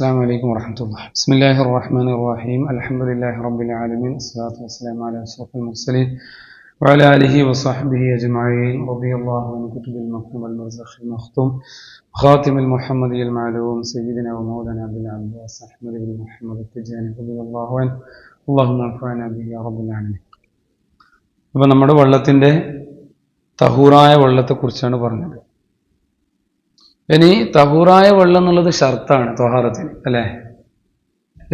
السلام عليكم ورحمة الله بسم الله الرحمن الرحيم الحمد لله رب العالمين الصلاة والسلام على أشرف المرسلين وعلى آله وصحبه أجمعين رضي الله عن كتب المكتوم المرزخ المختوم خاتم المحمدي المعلوم سيدنا ومولانا أبي العباس أحمد بن محمد التجاني رضي الله عنه اللهم انفعنا به يا رب العالمين അപ്പോൾ നമ്മുടെ വെള്ളത്തിൻ്റെ തഹൂറായ വെള്ളത്തെക്കുറിച്ചാണ് പറഞ്ഞത് ഇനി തഹൂറായ വെള്ളം എന്നുള്ളത് ഷർത്താണ് തൊഹാറത്തിന് അല്ലേ?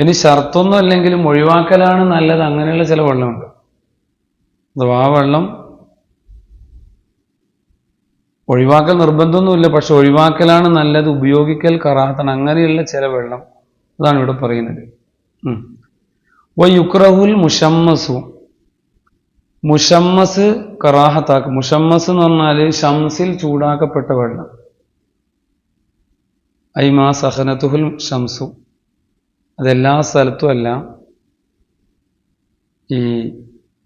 ഇനി ഷർത്തൊന്നും അല്ലെങ്കിലും ഒഴിവാക്കലാണ് നല്ലത്. അങ്ങനെയുള്ള ചില വെള്ളമുണ്ട്. അഥവാ ആ വെള്ളം ഒഴിവാക്കൽ നിർബന്ധമൊന്നുമില്ല പക്ഷെ ഒഴിവാക്കലാണ് നല്ലത്. ഉപയോഗിക്കൽ കറാഹത്താണ് അങ്ങനെയുള്ള ചില വെള്ളം അതാണ് ഇവിടെ പറയുന്നത്. ഓ യുക്രഹുൽ മുഷമ്മസു. മുഷമ്മസ് കറാഹത്താക്കും. മുഷമ്മസ് എന്ന് പറഞ്ഞാൽ ഷംസിൽ ചൂടാക്കപ്പെട്ട വെള്ളം. ഐമാ സഹനത്തുഹുൽ ഷംസു അതെല്ലാ സ്ഥലത്തും അല്ല. ഈ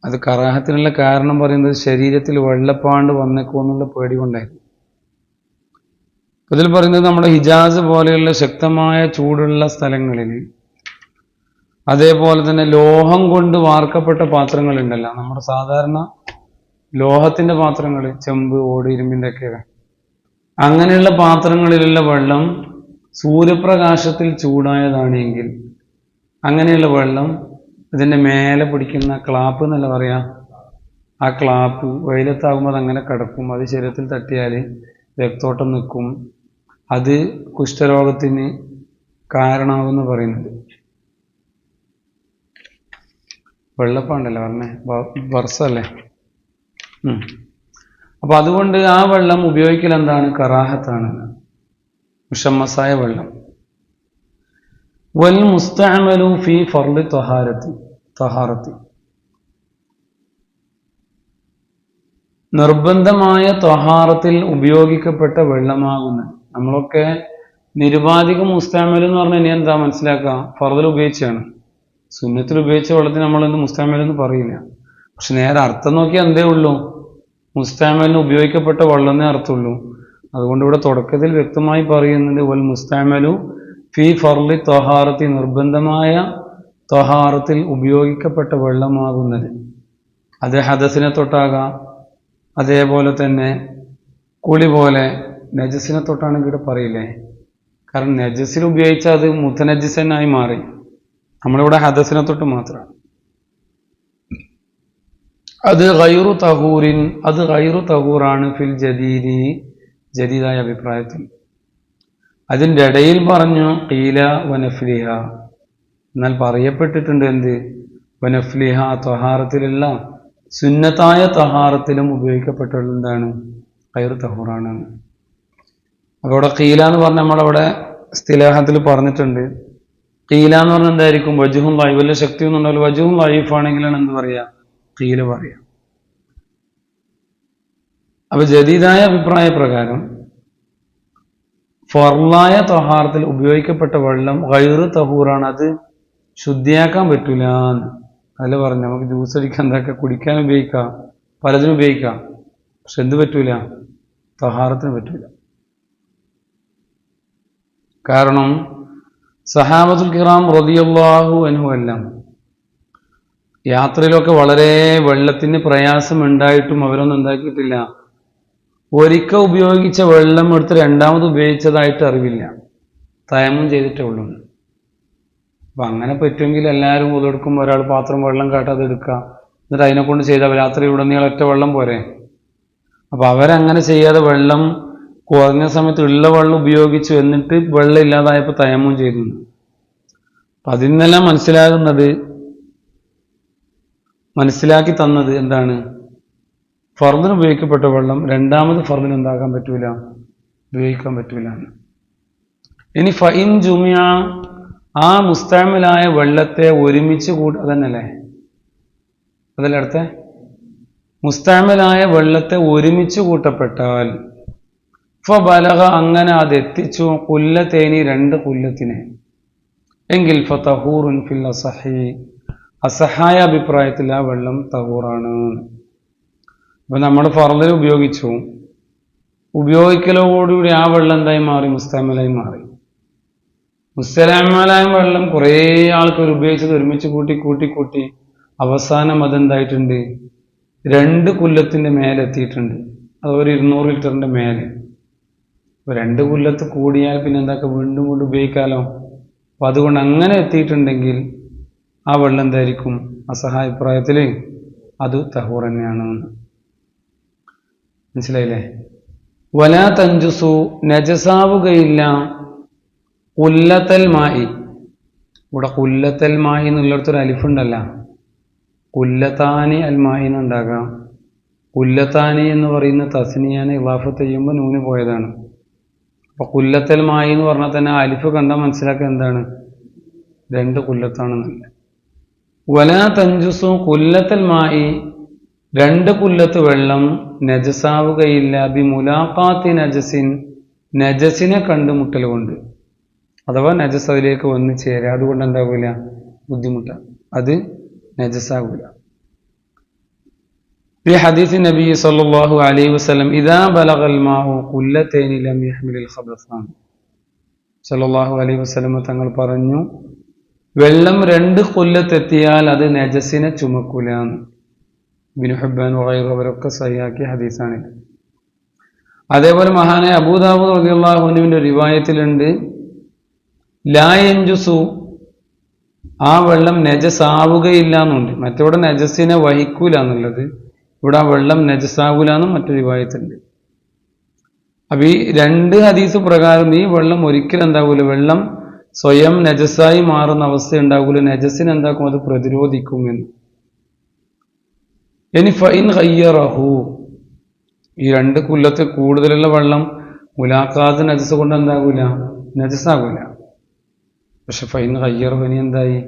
അത് കറാഹത്തിനുള്ള കാരണം പറയുന്നത് ശരീരത്തിൽ വെള്ളപ്പാണ്ട് വന്നേക്കുമെന്നുള്ള പേടി കൊണ്ടായിരുന്നു. ഇതിൽ പറയുന്നത് നമ്മുടെ ഹിജാസ് പോലെയുള്ള ശക്തമായ ചൂടുള്ള സ്ഥലങ്ങളിൽ അതേപോലെ തന്നെ ലോഹം കൊണ്ട് വാർക്കപ്പെട്ട പാത്രങ്ങളുണ്ടല്ലോ. നമ്മുടെ സാധാരണ ലോഹത്തിന്റെ പാത്രങ്ങൾ ചെമ്പ് ഓട് ഇരുമ്പിന്റെ ഒക്കെ അങ്ങനെയുള്ള പാത്രങ്ങളിലുള്ള വെള്ളം സൂര്യപ്രകാശത്തിൽ ചൂടായതാണെങ്കിൽ അങ്ങനെയുള്ള വെള്ളം ഇതിന്റെ മേലെ പിടിക്കുന്ന ക്ലാപ്പ് എന്നല്ല പറയാ. ആ ക്ലാപ്പ് വെയിലത്താകുമ്പോൾ അങ്ങനെ കിടക്കും. അത് ശരീരത്തിൽ തട്ടിയാൽ രക്തോട്ടം നിൽക്കും. അത് കുഷ്ഠരോഗത്തിന് കാരണമാകുമെന്ന് പറയുന്നത്. വെള്ളപ്പാണ്ടല്ലേ പറഞ്ഞേ? വർഷമല്ലേ അപ്പൊ അതുകൊണ്ട് ആ വെള്ളം ഉപയോഗിക്കൽ എന്താണ്? കറാഹത്താണ്. മുഷമ്മസായ വെള്ളം. വൽ മുസ്തഅമലു ഫി ഫർദ് തഹാരത്തി തഹാറത്തി നിർബന്ധമായ തഹാറത്തിൽ ഉപയോഗിക്കപ്പെട്ട വെള്ളമാകുന്നത് നമ്മളൊക്കെ നിരുപാധികം മുസ്താമൽ എന്ന് പറഞ്ഞാൽ ഇനി എന്താ മനസ്സിലാക്കുക? ഫർദിൽ ഉപയോഗിച്ചാണ്. സുന്നത്തിൽ ഉപയോഗിച്ച വെള്ളത്തിന് നമ്മൾ ഇന്ന് മുസ്താമൽ എന്ന് പറയില്ല. പക്ഷെ നേരെ അർത്ഥം നോക്കിയാൽ എന്തേ ഉള്ളൂ? മുസ്താമലിന് ഉപയോഗിക്കപ്പെട്ട വെള്ളമെന്നേ അർത്ഥമുള്ളൂ. അതുകൊണ്ട് ഇവിടെ തുടക്കത്തിൽ വ്യക്തമായി പറയുന്നുണ്ട് വൽ മുസ്താമലു ഫി ഫർലി ത്വഹാറത്തി നിർബന്ധമായ ത്വഹാറത്തിൽ ഉപയോഗിക്കപ്പെട്ട വെള്ളമാകുന്നത്. അത് ഹദസിനെ തൊട്ടാകാം. അതേപോലെ തന്നെ കുളി പോലെ നജസിനെ തൊട്ടാണെങ്കിൽ ഇവിടെ പറയില്ലേ? കാരണം നജസിൽ ഉപയോഗിച്ചാൽ അത് മുത്തനജസനായി മാറി. നമ്മളിവിടെ ഹദസിനെ തൊട്ട് മാത്രമാണ് അത് ഗൈറു തഹൂറിൻ അത് ഗൈറു തഹൂറാണ് ഫിൽ ജദീദി. ജദീദായ അഭിപ്രായത്തിൽ. അതിന്റെ ഇടയിൽ പറഞ്ഞു കീല വനഫ്ലിഹ. എന്നാൽ പറയപ്പെട്ടിട്ടുണ്ട് എന്ത്? വനഫ്ലിഹ തൊഹാറത്തിലല്ല സുന്നത്തായ തഹാറത്തിലും ഉപയോഗിക്കപ്പെട്ടുള്ളതാണ് കയറ് തഹൂറാണ്. അപ്പോൾ ഇവിടെ കീല എന്ന് പറഞ്ഞ നമ്മളവിടെ സ്ഥിലാഹത്തിൽ പറഞ്ഞിട്ടുണ്ട്. കീല എന്ന് പറഞ്ഞാൽ എന്തായിരിക്കും? വജുഹും വായു വല്ല ശക്തി ഒന്നും ഉണ്ടാവില്ല വജുഹും വായുഫാണെങ്കിലാണ് എന്ത് പറയുക? കീല പറയാം അപ്പൊ ജദീദായ അഭിപ്രായ പ്രകാരം ഫർലായ തൊഹാറത്തിൽ ഉപയോഗിക്കപ്പെട്ട വെള്ളം ഗൈറ് തഹൂറാണ്. അത് ശുദ്ധിയാക്കാൻ പറ്റൂല അതിൽ പറഞ്ഞു നമുക്ക് ജ്യൂസ് അടിക്കാൻ എന്താക്കാം കുടിക്കാൻ ഉപയോഗിക്കാം പലതിനും ഉപയോഗിക്കാം. പക്ഷെ എന്ത് പറ്റൂല? തൊഹാറത്തിന് പറ്റൂല. കാരണം സഹാബത്തുൽ കിറാം റതിയാഹു അനു എല്ലാം യാത്രയിലൊക്കെ വളരെ വെള്ളത്തിന് പ്രയാസം ഉണ്ടായിട്ടും അവരൊന്നും എന്താക്കിയിട്ടില്ല. ഒരിക്കൽ ഉപയോഗിച്ച വെള്ളം എടുത്ത് രണ്ടാമത് ഉപയോഗിച്ചതായിട്ട് അറിവില്ല. തയമം ചെയ്തിട്ടേ ഉള്ളൂ. അപ്പൊ അങ്ങനെ പറ്റുമെങ്കിൽ എല്ലാവരും ഉതെടുക്കുമ്പോൾ ഒരാൾ പാത്രം വെള്ളം കാട്ടാതെ എടുക്കുക. എന്നിട്ട് അതിനെ കൊണ്ട് ചെയ്താൽ രാത്രി ഉടനീളം ഒറ്റ വെള്ളം പോരെ. അപ്പൊ അവരങ്ങനെ ചെയ്യാതെ വെള്ളം കുറഞ്ഞ സമയത്ത് ഉള്ള വെള്ളം ഉപയോഗിച്ചു എന്നിട്ട് വെള്ളം ഇല്ലാതായപ്പോൾ തയമം ചെയ്തു. അപ്പൊ അതിൽ നിന്നെല്ലാം മനസ്സിലാകുന്നത് മനസ്സിലാക്കി തന്നത് എന്താണ്? ഫർദിന് ഉപയോഗിക്കപ്പെട്ട വെള്ളം രണ്ടാമത് ഫർദിന് എന്താക്കാൻ പറ്റൂല? ഉപയോഗിക്കാൻ പറ്റൂല. ഇനി ഫൈൻ ജുമിയ ആ മുസ്താമിലായ വെള്ളത്തെ ഒരുമിച്ച് കൂട്ട അതന്നല്ലേ അതല്ലേ അടുത്ത മുസ്താമിലായ വെള്ളത്തെ ഒരുമിച്ച് കൂട്ടപ്പെട്ടാൽ ഫ ബലക അങ്ങനെ അത് എത്തിച്ചു കുല്ലത്തേനി രണ്ട് കുല്ലത്തിനെ. എങ്കിൽ ഫതഹൂറുൻ ഫിൽ അസഹി അസഹായ അഭിപ്രായത്തിൽ ആ വെള്ളം തഹൂറാണ്. അപ്പൊ നമ്മൾ ഫർദിൽ ഉപയോഗിച്ചു. ഉപയോഗിക്കലോടുകൂടി ആ വെള്ളം എന്തായി മാറി? മുസ്തമലായി മാറി. മുസ്തലാമലായ വെള്ളം കുറേ ആൾക്കാർ ഉപയോഗിച്ചത് ഒരുമിച്ച് കൂട്ടി കൂട്ടി കൂട്ടി. അവസാനം അതെന്തായിട്ടുണ്ട്? രണ്ട് കുല്ലത്തിന്റെ മേലെ എത്തിയിട്ടുണ്ട്. അത് ഒരു ഇരുന്നൂറ് ലിറ്ററിന്റെ മേലെ. അപ്പോൾ രണ്ട് കുല്ലത്ത് കൂടിയാൽ പിന്നെ എന്താക്കുക വീണ്ടും കൊണ്ട് ഉപയോഗിക്കാലോ? അപ്പൊ അതുകൊണ്ട് അങ്ങനെ എത്തിയിട്ടുണ്ടെങ്കിൽ ആ വെള്ളം എന്തായിരിക്കും? അസഹായപ്രായത്തിൽ അത് തഹൂർ തന്നെയാണ് മനസ്സിലായില്ലേ? വല തഞ്ചുസു നജസാവുകയില്ല ഉല്ലത്തൽ മായി ഇവിടെ കുല്ലത്തൽ മായി എന്നുള്ളിടത്തൊരു അലിഫുണ്ടല്ല. കുല്ലത്താനി അൽമായി എന്നുണ്ടാകാം. കുല്ലത്താനി എന്ന് പറയുന്ന തസ്നിയാനെ ഇവാഫത്ത് ചെയ്യുമ്പോൾ നൂന് പോയതാണ്. അപ്പൊ കുല്ലത്തൽ മായി എന്ന് പറഞ്ഞാൽ തന്നെ അലിഫ് കണ്ടാൽ മനസ്സിലാക്കുക എന്താണ്? രണ്ട് കുല്ലത്താണെന്നല്ല. വലാ തഞ്ചുസു കുല്ലത്തൽ മായി രണ്ട് കുല്ലത്ത് വെള്ളം നജസാവുകയില്ല ബി മുലാഖാത്തി നജസിൻ നജസിനെ കണ്ടുമുട്ടൽ കൊണ്ട് അഥവാ നജസ് അതിലേക്ക് വന്ന് ചേരുക അതുകൊണ്ട് എന്താകില്ല ബുദ്ധിമുട്ട അത് നജസാകൂല في حديث النبي صلى الله عليه وسلم إذا بلغ الماء قلتين لم يحمل الخبثان صلى الله عليه وسلم തങ്ങൾ പറഞ്ഞു വെള്ളം രണ്ട് കൊല്ലത്തെത്തിയാൽ അത് നജസിനെ ചുമക്കൂല ബിനു ഹബ്ബാൻ വൈർ സഹിയാക്കിയ ഹദീസാണിത് അതേപോലെ മഹാനായ അബൂദാബൂദ് ഒരു റിവായത്തിലുണ്ട് ലായഞ്ചുസു ആ വെള്ളം നജസാവുകയില്ല എന്നുണ്ട് മറ്റവിടെ നജസിനെ വഹിക്കൂല എന്നുള്ളത് ഇവിടെ ആ വെള്ളം നജസാകൂല എന്നും മറ്റൊരു വിവാഹത്തിലുണ്ട് അപ്പൊ ഈ രണ്ട് ഹദീസ് പ്രകാരം ഈ വെള്ളം ഒരിക്കലും എന്താകൂല വെള്ളം സ്വയം നജസായി മാറുന്ന അവസ്ഥ ഉണ്ടാകൂല നജസിന് അത് പ്രതിരോധിക്കും എന്ന്. ഇനി ഫൈൻ കയ്യറഹു ഈ രണ്ട് കുല്ലത്തിൽ കൂടുതലുള്ള വെള്ളം മുലാഖാത്ത് നജസ് കൊണ്ട് എന്താകൂല നജസാകൂല. പക്ഷെ ഫൈൻ കയ്യറഹു ഇനി എന്തായി?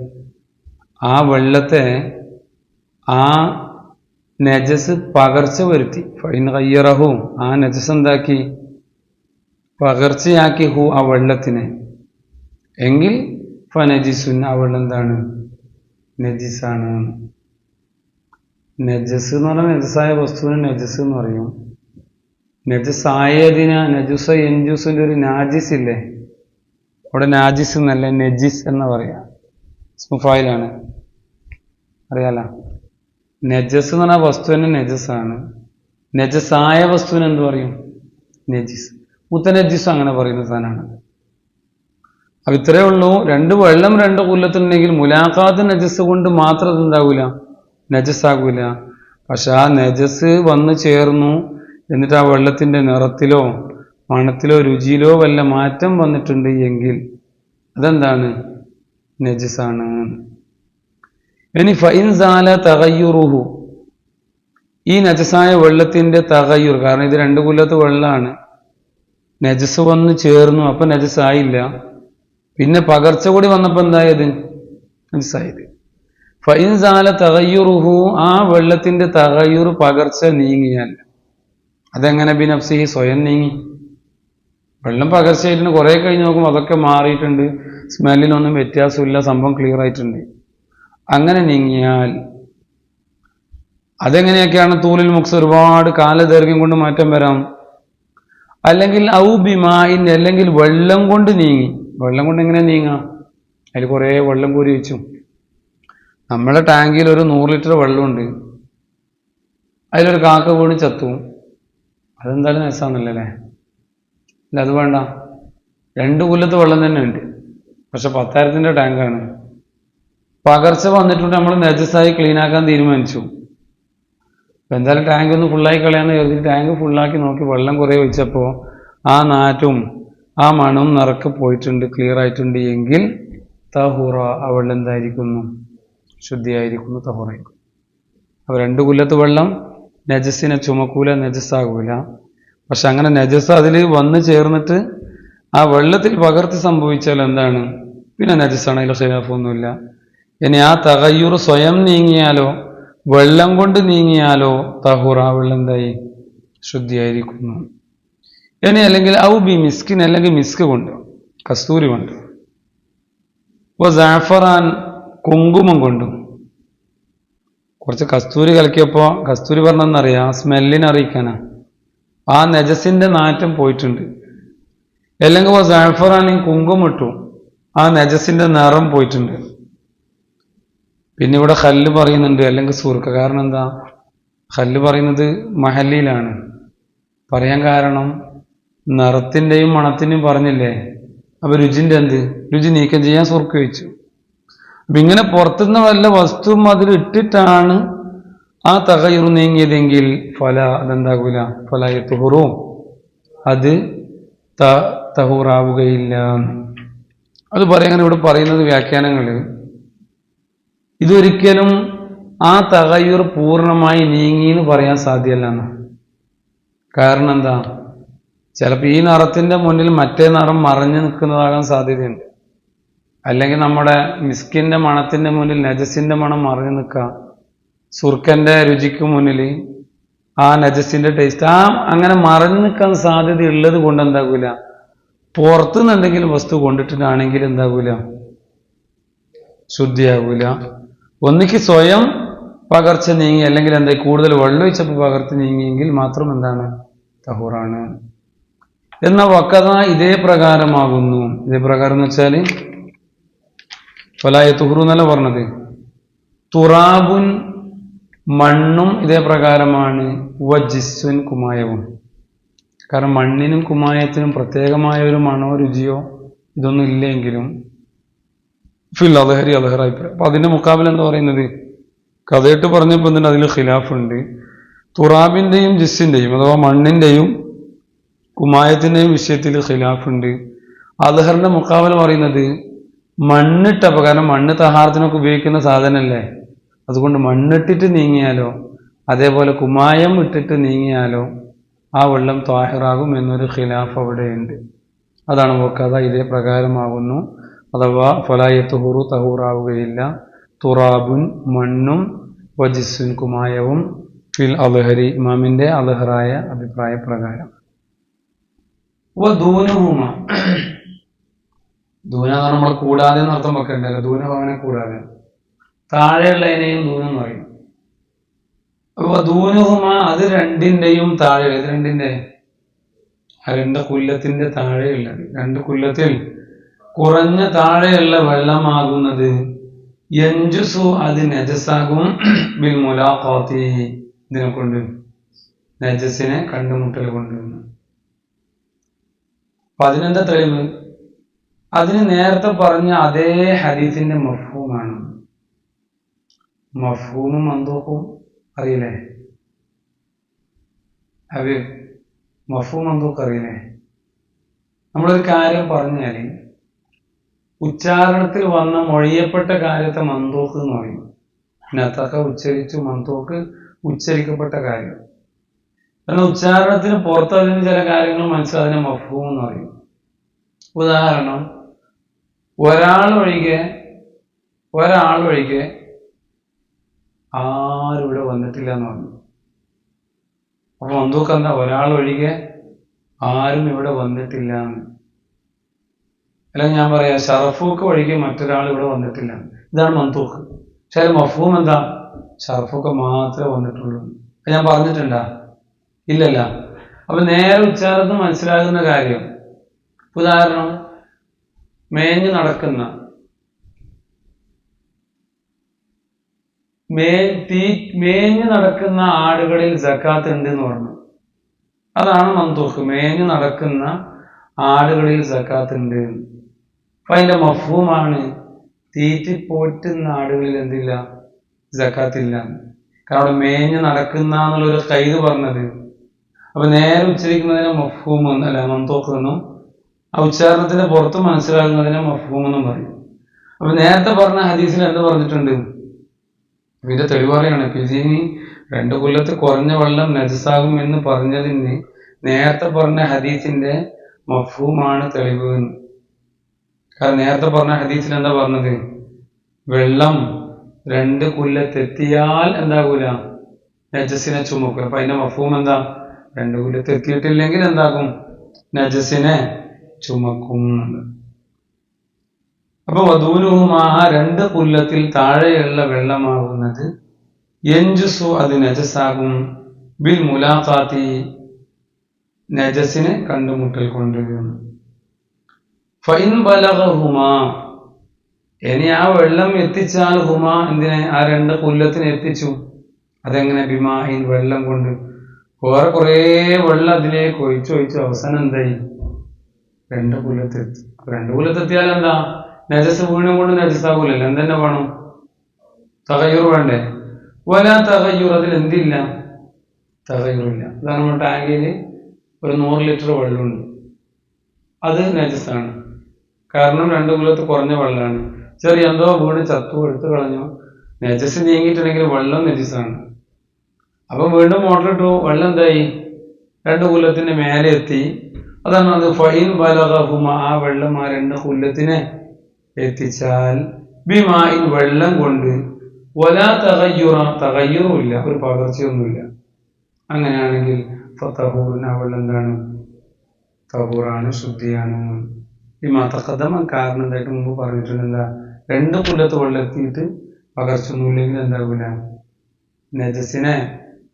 ആ വെള്ളത്തെ ആ നജസ് പകർച്ച വരുത്തി. ഫൈൻ കയ്യറഹു ആ നജസ് എന്താക്കി? പകർച്ചയാക്കി ഹു ആ വെള്ളത്തിനെ. എങ്കിൽ ഫനജിസുൻ ആ വെള്ളം എന്താണ് നജിസാണ്. നജസ് എന്ന് പറഞ്ഞാൽ നജസായ വസ്തുവിന് നജസ് എന്ന് പറയും. നജസായതിന് നജുസ എൻജുസിന്റെ ഒരു നാജിസ് ഇല്ലേ? അവിടെ നാജിസ് എന്നല്ല? നജിസ് എന്ന് പറയാം. സ്മുഫായിലാണ് അറിയാല? നജസ് എന്ന് പറഞ്ഞാൽ വസ്തുവിന് നജസാണ് നജസായ വസ്തുവിന് എന്ത് പറയും? നജിസ്. മുത്തനജിസ് അങ്ങനെ പറയുന്ന സാധനമാണ്. അപ്പൊ ഇത്രയേ ഉള്ളൂ. രണ്ട് വെള്ളം രണ്ട് കൊല്ലത്തുണ്ടെങ്കിൽ മുലാഖാത്ത് നജസ് കൊണ്ട് മാത്രം അത് എന്താകൂല നജസ്സാകൂല. പക്ഷെ ആ നജസ് വന്നു ചേർന്നു. എന്നിട്ട് ആ വെള്ളത്തിന്റെ നിറത്തിലോ മണത്തിലോ രുചിയിലോ വല്ല മാറ്റം വന്നിട്ടുണ്ട് എങ്കിൽ അതെന്താണ്? നജസാണ് ഇനി ഫൈൻസാല തകയ്യുറുഹു ഈ നജസായ വെള്ളത്തിന്റെ തകയ്യുർ കാരണം ഇത് രണ്ട് കൊല്ലത്ത് വെള്ളമാണ് നജസ് വന്ന് ചേർന്നു അപ്പൊ നജസായില്ല പിന്നെ പകർച്ച കൂടി വന്നപ്പോ എന്തായത്? നജസായത് ഫൈൻസാല തകയ്യുറുഹു ആ വെള്ളത്തിന്റെ തകയ്യുർ പകർച്ച നീങ്ങിയാൽ. അതെങ്ങനെ ബിനഫ്സി സ്വയം നീങ്ങി. വെള്ളം പകർച്ചയായിട്ടുണ്ട്. കുറെ കഴിഞ്ഞ് നോക്കുമ്പോൾ അതൊക്കെ മാറിയിട്ടുണ്ട്. സ്മെല്ലിനൊന്നും വ്യത്യാസമില്ല. സംഭവം ക്ലിയർ ആയിട്ടുണ്ട്. അങ്ങനെ നീങ്ങിയാൽ അതെങ്ങനെയൊക്കെയാണ് തൂലിൽ മുക്സ് ഒരുപാട് കാലദൈർഘ്യം കൊണ്ട് മാറ്റം വരാം? അല്ലെങ്കിൽ ഔ ബിമായിൻ അല്ലെങ്കിൽ വെള്ളം കൊണ്ട് നീങ്ങി. വെള്ളം കൊണ്ട് എങ്ങനെ നീങ്ങാം? അതിൽ കുറേ വെള്ളം കോരി വെച്ചു. നമ്മുടെ ടാങ്കിൽ ഒരു നൂറ് ലിറ്റർ വെള്ളമുണ്ട്. അതിലൊരു കാക്ക വീണ് ചത്തു. അതെന്തായാലും രസമാണെന്നല്ലേ അല്ല? അത് വേണ്ട. രണ്ട് കൊല്ലത്ത് വെള്ളം തന്നെ ഉണ്ട്. പക്ഷെ പത്തായിരത്തിന്റെ ടാങ്കാണ്. പകർച്ച വന്നിട്ടുണ്ട് നമ്മൾ നെജസ്സായി ക്ലീൻ ആക്കാൻ തീരുമാനിച്ചു. അപ്പൊ എന്തായാലും ടാങ്ക് ഒന്ന് ഫുള്ളായി കളയാന്ന് കരുതി ടാങ്ക് ഫുള്ളാക്കി നോക്കി വെള്ളം കുറേ ഒഴിച്ചപ്പോൾ ആ നാറ്റും ആ മണവും നിറക്ക് പോയിട്ടുണ്ട് ക്ലിയർ ആയിട്ടുണ്ട്. എങ്കിൽ തഹൂറ വെള്ളം എന്തായിരിക്കുന്നു? ശുദ്ധിയായിരിക്കുന്നു തഹുറായിരിക്കും അപ്പൊ രണ്ട് കൊല്ലത്ത് വെള്ളം നജസിനെ ചുമക്കൂല നജസ്സാകൂല. പക്ഷെ അങ്ങനെ നജസ് അതിൽ വന്നു ചേർന്നിട്ട് ആ വെള്ളത്തിൽ പകർത്തി സംഭവിച്ചാൽ എന്താണ്? പിന്നെ നജസ്സാണ് അതിൽ ഖിലാഫൊന്നുമില്ല. ഇനി ആ തകയ്യൂർ സ്വയം നീങ്ങിയാലോ വെള്ളം കൊണ്ട് നീങ്ങിയാലോ തഹൂർ ആ വെള്ളം എന്തായി? ശുദ്ധിയായിരിക്കുന്നു. ഇനി അല്ലെങ്കിൽ ഔ ബി മിസ്കിൻ അല്ലെങ്കിൽ മിസ്ക് കൊണ്ട് കസ്തൂരി കൊണ്ട്. ഓ ജാഫറാൻ കുങ്കുമം കൊണ്ടും. കുറച്ച് കസ്തൂരി കലക്കിയപ്പോൾ കസ്തൂരി പറഞ്ഞെന്നറിയാം ആ സ്മെല്ലിനെ അറിയിക്കാനാ. ആ നജസിന്റെ നാറ്റം പോയിട്ടുണ്ട്. അല്ലെങ്കിൽ ഇപ്പോൾ ജാഫറാൻ കുങ്കുമം ഇട്ടു. ആ നജസിന്റെ നിറം പോയിട്ടുണ്ട്. പിന്നെ ഇവിടെ ഹല്ല് പറയുന്നുണ്ട് അല്ലെങ്കിൽ സുർക്ക കാരണം എന്താ? ഹല്ല് പറയുന്നത് മഹല്ലിയിലാണ് പറയാൻ കാരണം നിറത്തിന്റെയും മണത്തിന്റെയും പറഞ്ഞില്ലേ? അപ്പൊ രുചിന്റെ എന്ത്? രുചി നീക്കം ചെയ്യാൻ സുർക്ക വെച്ചു ഇങ്ങനെ പുറത്തുനിന്ന് വല്ല വസ്തുവും അതിൽ ഇട്ടിട്ടാണ് ആ തകയുർ നീങ്ങിയതെങ്കിൽ ഫല അതെന്താകൂല? ഫല തുഹുറും അത് ത- തഹൂറാവുകയില്ല. അത് പറയാൻ ഇവിടെ പറയുന്നത് വ്യാഖ്യാനങ്ങൾ. ഇതൊരിക്കലും ആ തകയുർ പൂർണമായി നീങ്ങി എന്ന് പറയാൻ സാധ്യമല്ല കാരണം എന്താ? ചിലപ്പോൾ ഈ നിറത്തിന്റെ മുന്നിൽ മറ്റേ നിറം മറഞ്ഞു നിൽക്കുന്നതാകാൻ സാധ്യതയുണ്ട്. അല്ലെങ്കിൽ നമ്മുടെ മിസ്കിന്റെ മണത്തിന്റെ മുന്നിൽ നജസിന്റെ മണം മറഞ്ഞു നിൽക്കുക. സുർക്കന്റെ രുചിക്ക് മുന്നിൽ ആ നജസിന്റെ ടേസ്റ്റ് ആ അങ്ങനെ മറിഞ്ഞു നിൽക്കാൻ സാധ്യത ഉള്ളത് കൊണ്ട് എന്താകൂല. പുറത്തുനിന്ന് എന്തെങ്കിലും വസ്തു കൊണ്ടിട്ടിട്ടാണെങ്കിൽ എന്താകൂല? ശുദ്ധിയാകൂല. ഒന്നിക്ക് സ്വയം പകർച്ച നീങ്ങി അല്ലെങ്കിൽ എന്താ കൂടുതൽ വെള്ളം ഒഴിച്ചപ്പോൾ പകർത്തി നീങ്ങിയെങ്കിൽ മാത്രം എന്താണ്? തഹൂറാണ്. എന്ന വക്കത ഇതേ പ്രകാരമാകുന്നു. ഇതേ പ്രകാരം എന്ന് വെച്ചാൽ ഫലായ തുഹറു എന്നല്ല പറഞ്ഞത്? തുറാബുൻ മണ്ണും ഇതേ പ്രകാരമാണ് വജിസ്സുൻ കുമായവും. കാരണം മണ്ണിനും കുമായത്തിനും പ്രത്യേകമായ ഒരു മണോ രുചിയോ ഇതൊന്നും ഇല്ലെങ്കിലും ഫിൽ അലഹരി അലഹർ അഭിപ്രായം. അപ്പൊ അതിന്റെ മുക്കാബിൽ എന്താ പറയുന്നത്? കഥയിട്ട് പറഞ്ഞപ്പോൾ തന്നെ അതിൽ ഖിലാഫുണ്ട്. തുറാബിന്റെയും ജിസ്സിന്റെയും അഥവാ മണ്ണിന്റെയും കുമായത്തിന്റെയും വിഷയത്തിൽ ഖിലാഫുണ്ട്. അലഹറിന്റെ മുക്കാബിൽ പറയുന്നത് മണ്ണിട്ടപ്പോ കാരണം മണ്ണ് തഹാറത്തിനൊക്കെ ഉപയോഗിക്കുന്ന സാധനമല്ലേ? അതുകൊണ്ട് മണ്ണിട്ടിട്ട് നീങ്ങിയാലോ? അതേപോലെ കുമായം ഇട്ടിട്ട് നീങ്ങിയാലോ? ആ വെള്ളം താഹിറാകും എന്നൊരു ഖിലാഫ് അവിടെയുണ്ട്. അതാണ് വക്കഥ ഇതേ പ്രകാരമാകുന്നു. അഥവാ ഫലായത്തുഹുറു തഹൂറാവുകയില്ല. തുറാബുൻ മണ്ണും വജിസുൻ കുമായവും ഫിൽ അലഹരി ഇമാമിന്റെ അലഹറായ അഭിപ്രായ പ്രകാരം ദൂന എന്ന് പറഞ്ഞാൽ നമ്മൾ കൂടാതെ എന്ന് അർത്ഥം വെക്കണ്ടല്ലോ. ദൂനഭവനെ കൂടാതെ. താഴെയുള്ളതിനെയും ദൂനം എന്ന് പറയും. അപ്പൊ ദൂനഹുമ അത് രണ്ടിന്റെയും താഴെ ഇത് രണ്ടിന്റെ? രണ്ട് കുല്ലത്തിന്റെ താഴെയുള്ള രണ്ട് കുല്ലത്തിൽ കുറഞ്ഞ താഴെയുള്ള വെള്ളമാകുന്നത് യഞ്ചുസു അത് നജസാകും ബിൽ മുലാഖാത്തി ഇതിനെ കൊണ്ട് നജസിനെ കണ്ടുമുട്ടൽ കൊണ്ടുവന്നു അപ്പൊ അതിനെന്താ തെളിവ്? അതിന് നേരത്തെ പറഞ്ഞ അതേ ഹദീസിന്റെ മഫൂമാണ് മഫൂമും മന്ദൂഖും അറിയില്ലേ? അവർ മഫൂ മന്ദൂഖ് അറിയില്ലേ? നമ്മളൊരു കാര്യം പറഞ്ഞാൽ ഉച്ചാരണത്തിൽ വന്ന മൊഴിയപ്പെട്ട കാര്യത്തെ മന്തൂക്ക് എന്ന് പറയും. നത്തക്ക ഉച്ചരിച്ചു മന്തൂക്ക് ഉച്ചരിക്കപ്പെട്ട കാര്യം. കാരണം ഉച്ചാരണത്തിന് പുറത്ത് അതിന് ചില കാര്യങ്ങൾ മനസ്സിലാതിനെ മഫൂം എന്ന് പറയും. ഉദാഹരണം ഒരാളൊഴികെ ഒരാൾ ഒഴികെ ആരും ഇവിടെ വന്നിട്ടില്ല എന്ന് പറഞ്ഞു. അപ്പൊ മന്തൂക്ക് എന്താ? ഒരാൾ ഒഴികെ ആരും ഇവിടെ വന്നിട്ടില്ല അല്ലെങ്കിൽ ഞാൻ പറയാ ഷറഫൂക്ക് ഒഴികെ മറ്റൊരാൾ ഇവിടെ വന്നിട്ടില്ല ഇതാണ് മന്തൂക്ക് പക്ഷേ മഫൂം എന്താ? ഷറഫൂക്ക് മാത്രമേ വന്നിട്ടുള്ളൂ. ഞാൻ പറഞ്ഞിട്ടുണ്ടാ? ഇല്ലല്ല. അപ്പൊ നേരെ ഉച്ചാരണത്തിന് മനസ്സിലാകുന്ന കാര്യം. ഉദാഹരണം മേഞ്ഞു നടക്കുന്ന മേ തീ മേഞ്ഞു നടക്കുന്ന ആടുകളിൽ ജക്കാത്ത് ഉണ്ട് എന്ന് പറഞ്ഞു? അതാണ് മന്തൂഹ് മേഞ്ഞു നടക്കുന്ന ആടുകളിൽ ജക്കാത്ത് ഉണ്ട്. അപ്പൊ അതിന്റെ മഫൂമാണ് തീറ്റി പോറ്റുന്ന ആടുകളിൽ എന്തില്ല? ജക്കാത്തില്ല കാരണം മേഞ്ഞു നടക്കുന്ന എന്നുള്ളൊരു കൈത് പറഞ്ഞത്. അപ്പൊ നേരെ ഉച്ചരിക്കുന്നതിന് മഫൂം അല്ല മന്തൂഖ് എന്നും ആ ഉച്ചാരണത്തിന്റെ പുറത്ത് മനസ്സിലാകുന്നതിനെ മഫൂം എന്നും പറയും. അപ്പൊ നേരത്തെ പറഞ്ഞ ഹദീസിൽ എന്ത് പറഞ്ഞിട്ടുണ്ട്? ഇതിന്റെ തെളിവറിയാണ്. പിജീനി രണ്ടു കൊല്ലത്ത് കുറഞ്ഞ വെള്ളം നജസാകും എന്ന് പറഞ്ഞതിന് നേരത്തെ പറഞ്ഞ ഹദീസിന്റെ മഫ്ഹൂമാണ് തെളിവ് എന്ന്. കാരണം നേരത്തെ പറഞ്ഞ ഹദീസിൽ എന്താ പറഞ്ഞത്? വെള്ളം രണ്ട് കൊല്ലത്തെത്തിയാൽ എന്താകൂല? നജസിനെ ചുമക്കും. അപ്പൊ അതിന്റെ മഫൂം എന്താ? രണ്ട് കൊല്ലത്തെത്തിയിട്ടില്ലെങ്കിൽ എന്താകും? നജസിനെ ചുമക്കും എന്നുള്ളത്. അപ്പൊ വധൂനുഹുമാഹ രണ്ട് പുല്ലത്തിൽ താഴെയുള്ള വെള്ളമാകുന്നത് എഞ്ചുസു അത് നജസാകും. ബിൽ മുലാഖാത്തി നജസിനെ കണ്ടുമുട്ടൽ കൊണ്ട് ഫൈൻ ബലഹുമാ ഇനി ആ വെള്ളം എത്തിച്ചാൽ ഹുമാ എന്തിനെ? ആ രണ്ട് പുല്ലത്തിന് എത്തിച്ചു. അതെങ്ങനെ ബിമാഹിൻ വെള്ളം കൊണ്ട് വേറെ കുറേ വെള്ളം അതിലേക്ക് ഒഴിച്ചു ഒഴിച്ചു അവസാനം എന്തായി? രണ്ട് കുലത്തെത്തി രണ്ട് കുലത്തെത്തിയാൽ എന്താ? നജസ് വീണും കൊണ്ട് നജസാകൂലല്ലോ എന്തെന്നെ വേണം? തകയൂർ വേണ്ടേ? വല തകയൂർ അതിൽ എന്തില്ല? തകയൂറില്ല അതാണ് നമ്മുടെ ടാങ്കിൽ ഒരു നൂറ് ലിറ്റർ വെള്ളമുണ്ട്. അത് നജസാണ്. കാരണം രണ്ട് കുലത്ത് കുറഞ്ഞ വെള്ളമാണ്. ചെറിയ എന്തോ വീണ് ചത്തു എടുത്തു കളഞ്ഞു. നജസ് നീങ്ങിയിട്ടുണ്ടെങ്കിൽ വെള്ളം നജസാണ്. അപ്പൊ വീണ്ടും മോട്ടറിട്ടു. വെള്ളം എന്തായി? രണ്ട് കുല്ലത്തിന്റെ മേലെ എത്തി. അതാണ് അത് ഫൈൻ ബലഹുമ ആ വെള്ളം ആ രണ്ട് കുല്ലത്തിനെ എത്തിച്ചാൽ. ബിമായിൻ വെള്ളം കൊണ്ട് വല തകയ്യുറ തകയ്യൂറില്ല ഒരു പകർച്ചയൊന്നുമില്ല. അങ്ങനെയാണെങ്കിൽ ഫതഹൂറിന് ആ വെള്ളം എന്താണ്? തഹൂറാണ് ശുദ്ധിയാണ്. ബിമാ തക്കദമ കാരണം എന്തായിട്ട് മുമ്പ് പറഞ്ഞിട്ടുണ്ട് എന്താ? രണ്ട് കുല്ലത്ത് വെള്ളം എത്തിയിട്ട് പകർച്ചൊന്നുമില്ലെങ്കിൽ എന്താകൂല നജസിനെ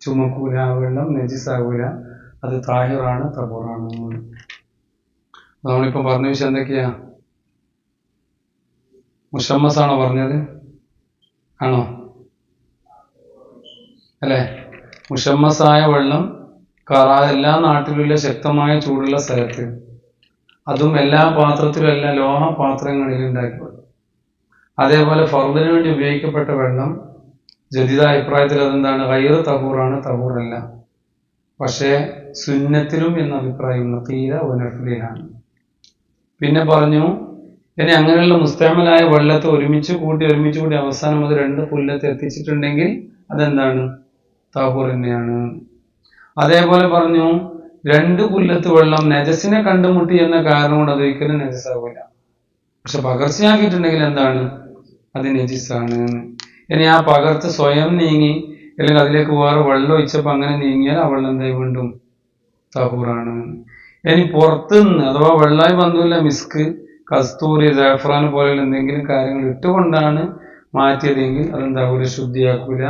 ചുമക്കൂല വെള്ളം നജിസാകൂല അത് താഹിറാണ് തബൂറാണ് നമ്മളിപ്പോ പറഞ്ഞ വിഷയം എന്തൊക്കെയാ? മുഷമ്മസ് ആണോ പറഞ്ഞത്? ആണോ? അല്ലേ? മുഷമ്മസായ വെള്ളം കറ എല്ലാ നാട്ടിലുള്ള ശക്തമായ ചൂടുള്ള സ്ഥലത്ത് അതും എല്ലാ പാത്രത്തിലും എല്ലാ ലോഹ പാത്രങ്ങളിലും ഉണ്ടാക്കി വെള്ളം അതേപോലെ ഫർദിന് വേണ്ടി ഉപയോഗിക്കപ്പെട്ട വെള്ളം ജദീദ അഭിപ്രായത്തിൽ അതെന്താണ്? കയ്യറ് തഹൂറാണ് തഹൂറല്ല. പക്ഷേ സുന്നത്തിലും എന്ന അഭിപ്രായം തീരെ ഉനഫിലാണ് പിന്നെ പറഞ്ഞു ഇനി അങ്ങനെയുള്ള മുസ്താമലായ വെള്ളത്തെ ഒരുമിച്ച് കൂട്ടി ഒരുമിച്ച് കൂടി അവസാനം അത് രണ്ട് പുല്ലത്ത് എത്തിച്ചിട്ടുണ്ടെങ്കിൽ അതെന്താണ്? താഹൂർ തന്നെയാണ്. അതേപോലെ പറഞ്ഞു രണ്ട് പുല്ലത്ത് വെള്ളം നജസിനെ കണ്ടുമുട്ടി എന്ന കാരണം കൊണ്ട് അത് ഒരിക്കലും നജസാവില്ല. പക്ഷെ പകർച്ചയാക്കിയിട്ടുണ്ടെങ്കിൽ എന്താണ്? അത് നജിസാണ്. ഇനി ആ പകർച്ച സ്വയം നീങ്ങി അല്ലെങ്കിൽ അതിലേക്ക് വേറെ വെള്ളം ഒഴിച്ചപ്പോൾ അങ്ങനെ നീങ്ങിയാൽ ആ വെള്ളം എന്തായി വീണ്ടും തഹൂറാണ്. ഇനി പുറത്തുനിന്ന് അഥവാ വെള്ളമായി വന്നില്ല മിസ്ക് കസ്തൂരി ജാഫ്രാൻ പോലെയുള്ള എന്തെങ്കിലും കാര്യങ്ങൾ ഇട്ടുകൊണ്ടാണ് മാറ്റിയതെങ്കിൽ അതെന്താകൂല ശുദ്ധിയാക്കൂല.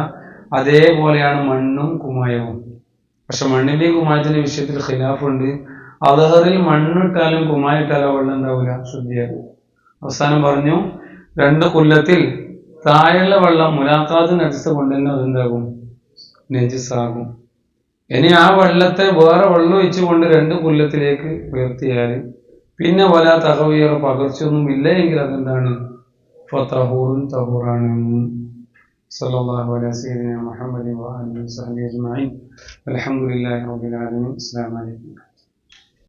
അതേപോലെയാണ് മണ്ണും കുമായവും. പക്ഷെ മണ്ണിന്റെയും കുമായത്തിന്റെ വിഷയത്തിൽ ഖിലാഫുണ്ട്. അദഹറിൽ മണ്ണിട്ടാലും കുമായിട്ടാലും വെള്ളം എന്താവൂല ശുദ്ധിയാകും. അവസാനം പറഞ്ഞു രണ്ട് കൊല്ലത്തിൽ താഴെയുള്ള വെള്ളം മുലാഖാത്ത് കൊണ്ടുതന്നെ അതെന്താകും? നജിസാകും ഇനി ആ വെള്ളത്തെ വേറെ വെള്ളം ഒഴിച്ചുകൊണ്ട് രണ്ട് പുല്ലത്തിലേക്ക് ഉയർത്തിയാൽ പിന്നെ വല തകവിയറ പകർച്ചയൊന്നും ഇല്ല എങ്കിൽ അതെന്താണ്? ഫതഹൂറുൻ തഹൂറാണ്. സല്ലല്ലാഹു അലൈഹി സയ്യിദിന മുഹമ്മദ് വഅലിഹി വസഹബിഹി അജ്മഈൻ. അൽഹംദുലില്ലാഹി റബ്ബിൽ ആലമീൻ. അസ്സലാമു അലൈക്കും.